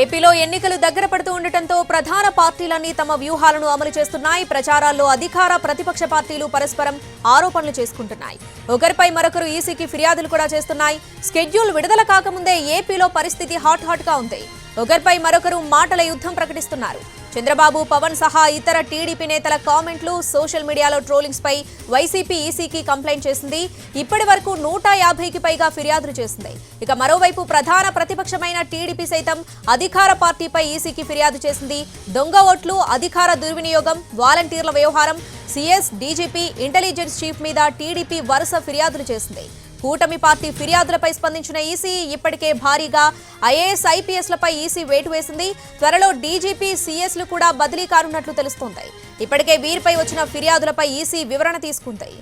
ఏపీలో ఎన్నికలు దగ్గర పడుతూ ఉండటంతో ప్రధాన పార్టీలన్నీ తమ వ్యూహాలను అమలు చేస్తున్నాయి. ప్రచారాల్లో అధికార ప్రతిపక్ష పార్టీలు పరస్పరం ఆరోపణలు చేసుకుంటున్నాయి. ఒకరిపై మరొకరు ఈసీకి ఫిర్యాదులు కూడా చేస్తున్నాయి. స్కెడ్యూల్ విడుదల కాకముందే ఏపీలో పరిస్థితి హాట్ హాట్గా ఉంది. ఒకరిపై మరొకరు మాటల యుద్ధం ప్రకటిస్తున్నారు. చంద్రబాబు పవన్ సహా ఇతర టీడీపీ నేతల కామెంట్లు సోషల్ మీడియాలో ట్రోలింగ్స్ పై వైసీపీ ఈసీకి కంప్లైంట్ చేసింది. ఇప్పటి వరకు నూట యాభైకి పైగా ఫిర్యాదులు చేసింది. ఇక మరోవైపు ప్రధాన ప్రతిపక్షమైన టీడీపీ సైతం అధికార పార్టీపై ఈసీకి ఫిర్యాదు చేసింది. దొంగ ఓట్లు అధికార దుర్వినియోగం వాలంటీర్ల వ్యవహారం సీఎస్ డీజీపీ ఇంటెలిజెన్స్ చీఫ్ మీద టీడీపీ వరుస ఫిర్యాదులు చేసింది. కూటమి పార్టీ ఫిర్యాదులపై స్పందించిన ఈసీ ఇప్పటికే భారీగా ఐఏఎస్ ఐపీఎస్లపై ఈసీ వేటు వేసింది. త్వరలో డీజీపీ సీఎస్లు కూడా బదిలీ కానున్నట్లు తెలుస్తోంది. ఇప్పటికే వీరిపై వచ్చిన ఫిర్యాదులపై ఈసీ వివరణ తీసుకుంటాయి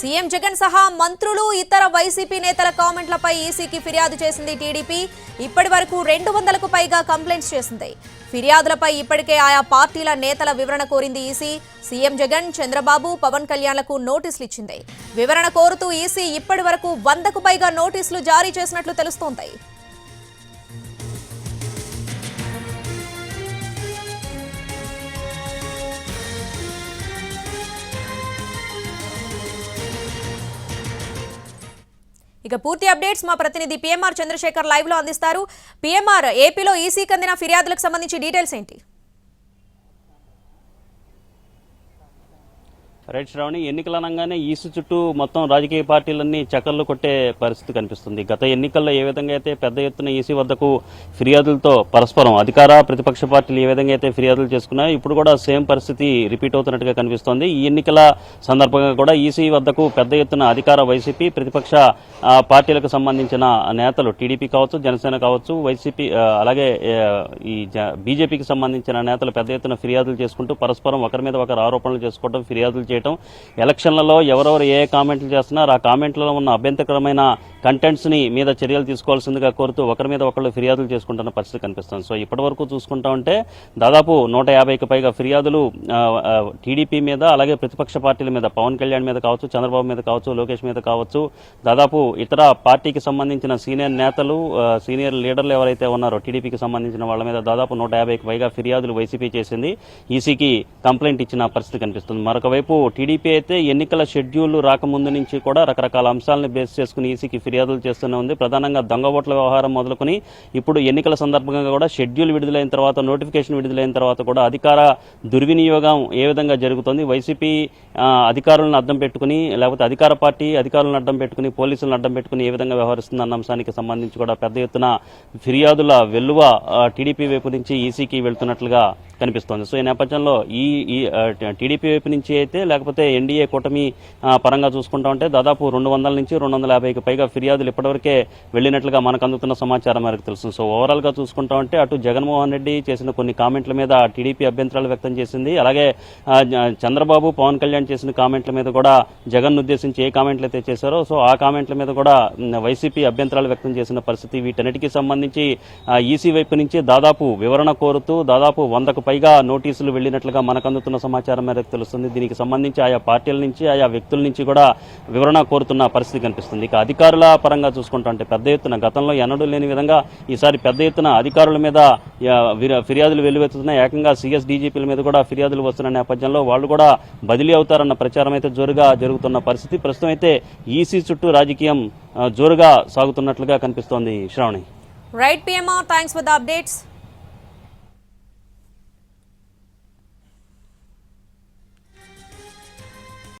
సీఎం జగన్ సహా మంత్రులు ఇతర వైసీపీ నేతల కామెంట్లపై ఈసీకి ఫిర్యాదు చేసింది టీడీపీ. ఇప్పటి వరకు రెండు వందలకు పైగా కంప్లైంట్స్ చేసింది. ఫిర్యాదులపై ఇప్పటికే ఆయా పార్టీల నేతల వివరణ కోరింది ఈసీ. సీఎం జగన్ చంద్రబాబు పవన్ కళ్యాణ్లకు నోటీసులు ఇచ్చింది. వివరణ కోరుతూ ఈసీ ఇప్పటి వరకు వందకు పైగా నోటీసులు జారీ చేసినట్లు తెలుస్తోంది. ఇక పూర్తి అప్డేట్స్ మా ప్రతినిధి పిఎంఆర్ చంద్రశేఖర్ లైవ్లో అందిస్తారు. పిఎంఆర్ ఏపీలో ఈసీకి అందిన ఫిర్యాదులకు సంబంధించి డీటెయిల్స్ ఏంటి? రైట్ శ్రావణి ఎన్నికలు అనగానే ఈసు చుట్టూ మొత్తం రాజకీయ పార్టీలన్నీ చక్కర్లు కొట్టే పరిస్థితి కనిపిస్తుంది. గత ఎన్నికల్లో ఏ విధంగా అయితే పెద్ద ఎత్తున ఈసీ వద్దకు ఫిర్యాదులతో పరస్పరం అధికార ప్రతిపక్ష పార్టీలు ఏ విధంగా అయితే ఫిర్యాదులు చేసుకున్నాయో ఇప్పుడు కూడా సేమ్ పరిస్థితి రిపీట్ అవుతున్నట్టుగా కనిపిస్తోంది. ఈ ఎన్నికల సందర్భంగా కూడా ఈసీ వద్దకు పెద్ద ఎత్తున అధికార వైసీపీ ప్రతిపక్ష పార్టీలకు సంబంధించిన నేతలు టీడీపీ కావచ్చు జనసేన కావచ్చు వైసీపీ అలాగే ఈ జ- బీజేపీకి సంబంధించిన నేతలు పెద్ద ఎత్తున ఫిర్యాదులు చేసుకుంటూ పరస్పరం ఒకరి మీద ఒకరు ఆరోపణలు చేసుకోవడం ఫిర్యాదులు చేయడం ఎలక్షన్లలో ఎవరెవరు ఏ కామెంట్లు చేస్తున్నారు ఆ కామెంట్లలో ఉన్న అభ్యంతరకరమైన కంటెంట్స్ని మీద చర్యలు తీసుకోవాల్సిందిగా కోరుతూ ఒకరి మీద ఒకళ్ళు ఫిర్యాదులు చేసుకుంటున్న పరిస్థితి కనిపిస్తుంది. సో ఇప్పటి వరకు చూసుకుంటా ఉంటే దాదాపు నూట యాభైకి పైగా ఫిర్యాదులు టీడీపీ మీద అలాగే ప్రతిపక్ష పార్టీల మీద పవన్ కళ్యాణ్ మీద కావచ్చు చంద్రబాబు మీద కావచ్చు లోకేష్ మీద కావచ్చు దాదాపు ఇతర పార్టీకి సంబంధించిన సీనియర్ నేతలు సీనియర్ లీడర్లు ఎవరైతే ఉన్నారో టీడీపీకి సంబంధించిన వాళ్ళ మీద దాదాపు నూట యాభైకి పైగా ఫిర్యాదులు వైసీపీ చేసింది. ఈసీకి కంప్లైంట్ ఇచ్చిన పరిస్థితి కనిపిస్తుంది. మరొక వైపు టీడీపీ అయితే ఎన్నికల షెడ్యూల్ రాకముందు నుంచి కూడా రకరకాల అంశాలను బేస్ చేసుకుని ఈసీకి ఫిర్యాదులు చేస్తూనే ఉంది. ప్రధానంగా దొంగ ఓట్ల వ్యవహారం మొదలుకొని ఇప్పుడు ఎన్నికల సందర్భంగా కూడా షెడ్యూల్ విడుదలైన తర్వాత నోటిఫికేషన్ విడుదలైన తర్వాత కూడా అధికార దుర్వినియోగం ఏ విధంగా జరుగుతుంది? వైసీపీ అధికారులను అడ్డం పెట్టుకుని లేకపోతే అధికార పార్టీ అధికారులను అడ్డం పెట్టుకుని పోలీసులను అడ్డం పెట్టుకుని ఏ విధంగా వ్యవహరిస్తుంది అన్న అంశానికి సంబంధించి కూడా పెద్ద ఎత్తున ఫిర్యాదుల వెల్లువ టీడీపీ వైపు నుంచి ఈసీకి వెళ్తున్నట్లుగా కనిపిస్తోంది. సో ఈ నేపథ్యంలో ఈ ఈ టీడీపీ వైపు నుంచి అయితే లేకపోతే ఎన్డీఏ కూటమి పరంగా చూసుకుంటా ఉంటే దాదాపు రెండు వందల నుంచి రెండు వందల యాభైకి పైగా ఫిర్యాదులు ఇప్పటివరకే వెళ్ళినట్లుగా మనకు అందుతున్న సమాచారం మేరకు తెలుస్తుంది సో ఓవరాల్గా చూసుకుంటా ఉంటే అటు జగన్మోహన్ రెడ్డి చేసిన కొన్ని కామెంట్ల మీద టీడీపీ అభ్యంతరాలు వ్యక్తం చేసింది. అలాగే చంద్రబాబు పవన్ కళ్యాణ్ చేసిన కామెంట్ల మీద కూడా జగన్ ఉద్దేశించి ఏ కామెంట్లు అయితే చేశారో సో ఆ కామెంట్ల మీద కూడా వైసీపీ అభ్యంతరాలు వ్యక్తం చేసిన పరిస్థితి వీటన్నిటికీ సంబంధించి ఈసీ వైపు నుంచి దాదాపు వివరణ కోరుతూ దాదాపు వందకు పైగా నోటీసులు వెళ్ళినట్లుగా మనకు అందుతున్న సమాచారం మేరకు తెలుస్తుంది. దీనికి సంబంధించి ఆయా పార్టీల నుంచి ఆయా వ్యక్తుల నుంచి కూడా వివరణ కోరుతున్న పరిస్థితి కనిపిస్తుంది. ఇక అధికారుల పరంగా చూసుకుంటా అంటే పెద్ద ఎత్తున గతంలో ఎన్నడూ లేని విధంగా ఈసారి పెద్ద ఎత్తున అధికారుల మీద ఫిర్యాదులు వెల్లువెత్తుతున్నాయి. ఏకంగా సీఎస్ డీజీపీల మీద కూడా ఫిర్యాదులు వస్తున్న నేపథ్యంలో వాళ్ళు కూడా బదిలీ అవుతారన్న ప్రచారం అయితే జోరుగా జరుగుతున్న పరిస్థితి. ప్రస్తుతం అయితే ఈసీ చుట్టూ రాజకీయం జోరుగా సాగుతున్నట్లుగా కనిపిస్తోంది Sravani. Right PMR thanks for the updates